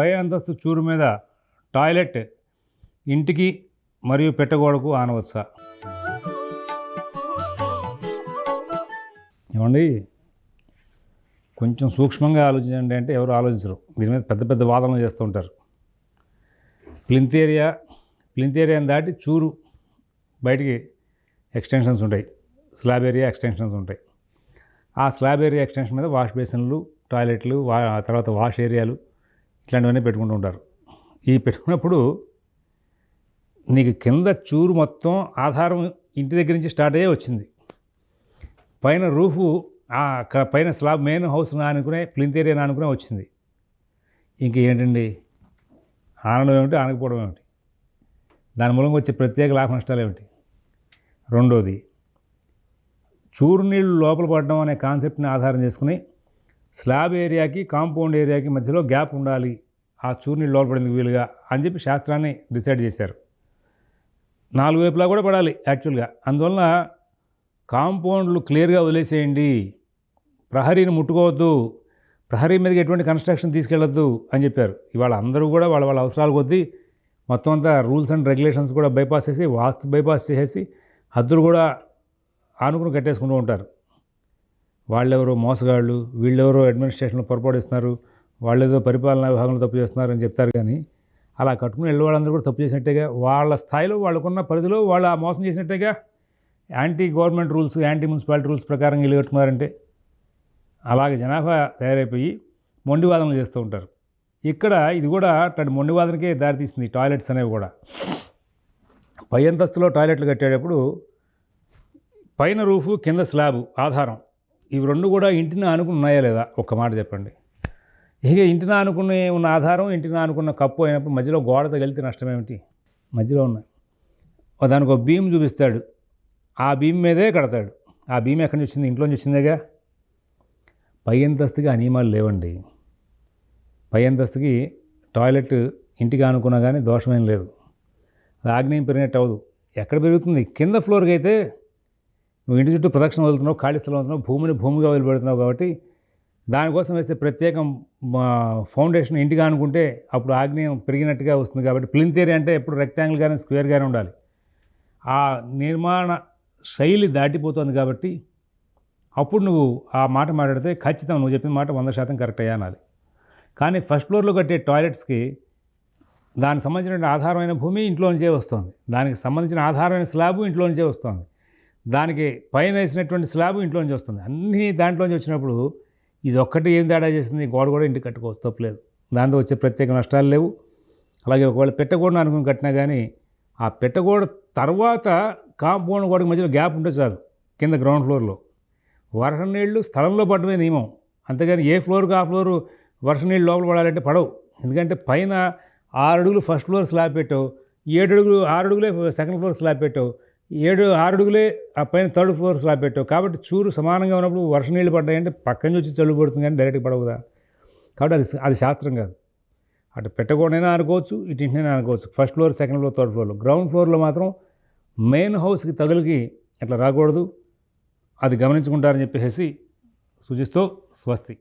పై అంతస్తు చూరు మీద టాయిలెట్ ఇంటికి మరియు పెట్టగోడకు ఆనవచ్చా. ఏమండి? కొంచెం సూక్ష్మంగా ఆలోచించండి అంటే ఎవరు ఆలోచించరు. దీని మీద పెద్ద పెద్ద వాదనలు చేస్తూ ఉంటారు. ప్లింత్ ఏరియా ప్లింత్ ఏరియాని దాటి చూరు బయటికి ఎక్స్టెన్షన్స్ ఉంటాయి. స్లాబ్ ఏరియా ఎక్స్టెన్షన్స్ ఉంటాయి. ఆ స్లాబ్ ఏరియా ఎక్స్టెన్షన్ మీద వాష్ బేసిన్లు టాయిలెట్లు వా తర్వాత వాష్ ఏరియాలు ఇట్లాంటివన్నీ పెట్టుకుంటూ ఉంటారు. ఈ పెట్టుకున్నప్పుడు నీకు కింద చూరు మొత్తం ఆధారం ఇంటి దగ్గర నుంచి స్టార్ట్ అయ్యే వచ్చింది. పైన రూఫు పైన స్లాబ్ మెయిన్ హౌస్ అనుకునే ప్లింత్ ఏరియా ఆనుకునే వచ్చింది. ఇంకేంటండి ఆనందం ఏమిటి ఆనకపోవడం ఏమిటి? దాని మూలంగా వచ్చే ప్రత్యేక లాభ నష్టాలు ఏమిటి? రెండోది చూరు నీళ్ళు లోపల పడడం అనే కాన్సెప్ట్ని ఆధారం చేసుకుని స్లాబ్ ఏరియాకి కాంపౌండ్ ఏరియాకి మధ్యలో గ్యాప్ ఉండాలి. ఆ చూరు లోపడేందుకు వీలుగా అని చెప్పి శాస్త్రాన్ని డిసైడ్ చేశారు. నాలుగు వైపులా కూడా పడాలి యాక్చువల్గా. అందువలన కాంపౌండ్లు క్లియర్గా వదిలేసేయండి. ప్రహరీని ముట్టుకోవద్దు. ప్రహరీ మీదకి ఎటువంటి కన్స్ట్రక్షన్ తీసుకెళ్ళొద్దు అని చెప్పారు. ఇవాళ అందరూ కూడా వాళ్ళ వాళ్ళ అవసరాల కొద్దీ మొత్తం అంతా రూల్స్ అండ్ రెగ్యులేషన్స్ కూడా బైపాస్ చేసి వాస్తు బైపాస్ చేసేసి హద్దులు కూడా ఆనుకుని కట్టేసుకుంటూ ఉంటారు. వాళ్ళెవరో మోసగాళ్ళు వీళ్ళెవరో అడ్మినిస్ట్రేషన్లో పొరపాటుస్తున్నారు వాళ్ళేదో పరిపాలనా విభాగంలో తప్పు చేస్తున్నారు అని చెప్తారు కానీ అలా కట్టుకుని వెళ్ళే వాళ్ళందరూ కూడా తప్పు చేసినట్టేగా వాళ్ళ స్థాయిలో వాళ్ళకున్న పరిధిలో వాళ్ళు ఆ మోసం చేసినట్టేగా anti government rules anti municipality rules ప్రకారం ఇల్లు కట్టుకున్నారంటే అలాగే జనాభా తయారైపోయి మొండివాదనలు చేస్తూ ఉంటారు. ఇక్కడ ఇది కూడా అటు మొండివాదనకే దారితీస్తుంది టాయిలెట్స్ అనేవి కూడా. పై అంతస్తులో టాయిలెట్లు కట్టేటప్పుడు పైన రూఫు కింద స్లాబు ఆధారం. ఇవి రెండు కూడా ఇంటిని ఆనుకుని ఉన్నాయా లేదా? ఒక్క మాట చెప్పండి. ఇక ఇంటిని ఆనుకుని ఉన్న ఆధారం ఇంటిని ఆనుకున్న కప్పు అయినప్పుడు మధ్యలో గోడ తగిలితే నష్టం ఏమిటి? మధ్యలో ఉన్నాయి. దానికి ఒక భీమ్ చూపిస్తాడు. ఆ భీమ్ మీదే కడతాడు. ఆ భీమ్ ఎక్కడి నుంచి వచ్చింది? ఇంట్లోంచి వచ్చిందేగా? పై అంతస్తుకి ఆ నియమాలు లేవండి. పై అంతస్తుకి టాయిలెట్ ఇంటికి ఆనుకున్నా కానీ దోషమేం లేదు. అది ఆగ్నేయం పెరిగినట్టు అవ్వదు. ఎక్కడ పెరుగుతుంది? కింద ఫ్లోర్కి అయితే నువ్వు ఇంటి చుట్టూ ప్రదక్షిణ వదులుతున్నావు ఖాళీ స్థలం వదులుతున్నావు భూమిని భూమిగా వదిలిపెడుతున్నావు కాబట్టి దానికోసం వేస్తే ప్రత్యేకం ఫౌండేషన్ ఇంటిగా అనుకుంటే అప్పుడు ఆగ్నేయం పెరిగినట్టుగా వస్తుంది కాబట్టి ప్లింత్ అంటే ఎప్పుడు రెక్టాంగిల్ కానీ స్క్వేర్ కానీ ఉండాలి. ఆ నిర్మాణ శైలి దాటిపోతుంది కాబట్టి అప్పుడు నువ్వు ఆ మాట మాట్లాడితే ఖచ్చితం నువ్వు చెప్పిన మాట వంద శాతం కరెక్ట్ అయ్యా అనాలి. కానీ ఫస్ట్ ఫ్లోర్లో కట్టే టాయిలెట్స్కి దానికి సంబంధించిన ఆధారమైన భూమి ఇంట్లో నుంచే వస్తుంది. దానికి సంబంధించిన ఆధారమైన స్లాబ్ ఇంట్లో నుంచే వస్తుంది. దానికి పైన వేసినటువంటి స్లాబ్ ఇంట్లో నుంచి వస్తుంది. అన్నీ దాంట్లోంచి వచ్చినప్పుడు ఇది ఒక్కటి ఏం తేడా చేసింది? గోడ కూడా ఇంటికి కట్టుకోవచ్చు తప్పలేదు దాంతో వచ్చే ప్రత్యేక నష్టాలు లేవు. అలాగే ఒకవేళ పెట్టగోడను అనుకుని కట్టినా కానీ ఆ పెట్టగోడ తర్వాత కాంపౌండ్ గోడకి మధ్యలో గ్యాప్ ఉంటే చాలు కింద గ్రౌండ్ ఫ్లోర్లో. వర్షం నీళ్ళు స్థలంలో పడమే నియమం. అంతేగాని ఏ ఫ్లోర్కి ఆ ఫ్లోరు వర్షం నీళ్ళు లోపల పడాలంటే పడవు. ఎందుకంటే పైన ఆరు అడుగులు ఫస్ట్ ఫ్లోర్ స్లాబ్ పెట్టావు ఏడు అడుగులు ఆరు అడుగులే సెకండ్ ఫ్లోర్ స్లాబ్ పెట్టావు. ఏడు ఆరు అడుగులే ఆ పైన థర్డ్ ఫ్లోర్ స్లాబ్ పెట్టావు. కాబట్టి చూరు సమానంగా ఉన్నప్పుడు వర్షం నీళ్ళు పడ్డాయంటే పక్కన నుంచి వచ్చి చల్లు పడుతుంది కానీ డైరెక్ట్గా పడవుదా? కాబట్టి అది అది శాస్త్రం కాదు. అటు పెట్టకూడనైనా అనుకోవచ్చు ఇటు అనుకోవచ్చు. First floor second floor third ఫ్లోర్లో గ్రౌండ్ ఫ్లోర్లో మాత్రం మెయిన్ హౌస్కి తగులుకి అట్లా రాకూడదు. అది గమనించుకుంటారని చెప్పేసి సూచిస్తూ స్వస్తి.